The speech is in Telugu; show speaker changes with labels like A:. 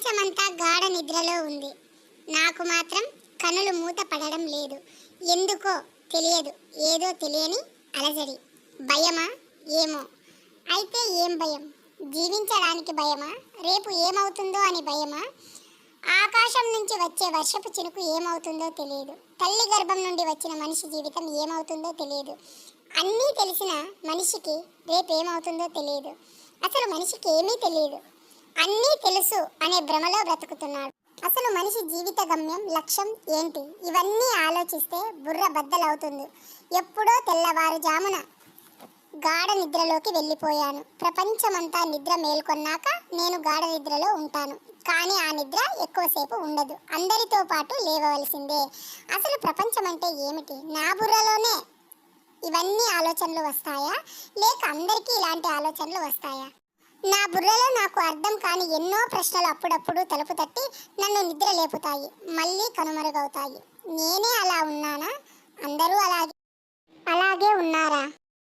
A: ప్రపంచమంతా గాఢ నిద్రలో ఉంది. నాకు మాత్రం కనులు మూత పడడం లేదు. ఎందుకో తెలియదు. ఏదో తెలియని అలజడి. భయమా? ఏమో. అయితే ఏం భయం? జీవించడానికి భయమా? రేపు ఏమవుతుందో అని భయమా? ఆకాశం నుంచి వచ్చే వర్షపు చినుకు ఏమవుతుందో తెలియదు. తల్లి గర్భం నుండి వచ్చిన మనిషి జీవితం ఏమవుతుందో తెలియదు. అన్నీ తెలిసిన మనిషికి రేపు ఏమవుతుందో తెలియదు. అసలు మనిషికి ఏమీ తెలియదు. అన్నీ తెలుసు అనే భ్రమలో బ్రతుకుతున్నాడు. అసలు మనిషి జీవిత గమ్యం లక్ష్యం ఏంటి? ఇవన్నీ ఆలోచిస్తే బుర్ర బద్దలవుతుంది. ఎప్పుడో తెల్లవారుజామున గాఢ నిద్రలోకి వెళ్ళిపోయాను. ప్రపంచమంతా నిద్ర మేల్కొన్నాక నేను గాఢ నిద్రలో ఉంటాను. కానీ ఆ నిద్ర ఎక్కువసేపు ఉండదు. అందరితో పాటు లేవవలసిందే. అసలు ప్రపంచం అంటే ఏమిటి? నా బుర్రలోనే ఇవన్నీ ఆలోచనలు వస్తాయా? లేక అందరికీ ఇలాంటి ఆలోచనలు వస్తాయా? నా బుర్రలో నాకు అర్థం కాని ఎన్నో ప్రశ్నలు అప్పుడప్పుడు తలుపు తట్టి నన్ను నిద్ర లేపుతాయి మళ్ళీ కనుమరుగవుతాయి. నేనే అలా ఉన్నానా? అందరూ అలాగే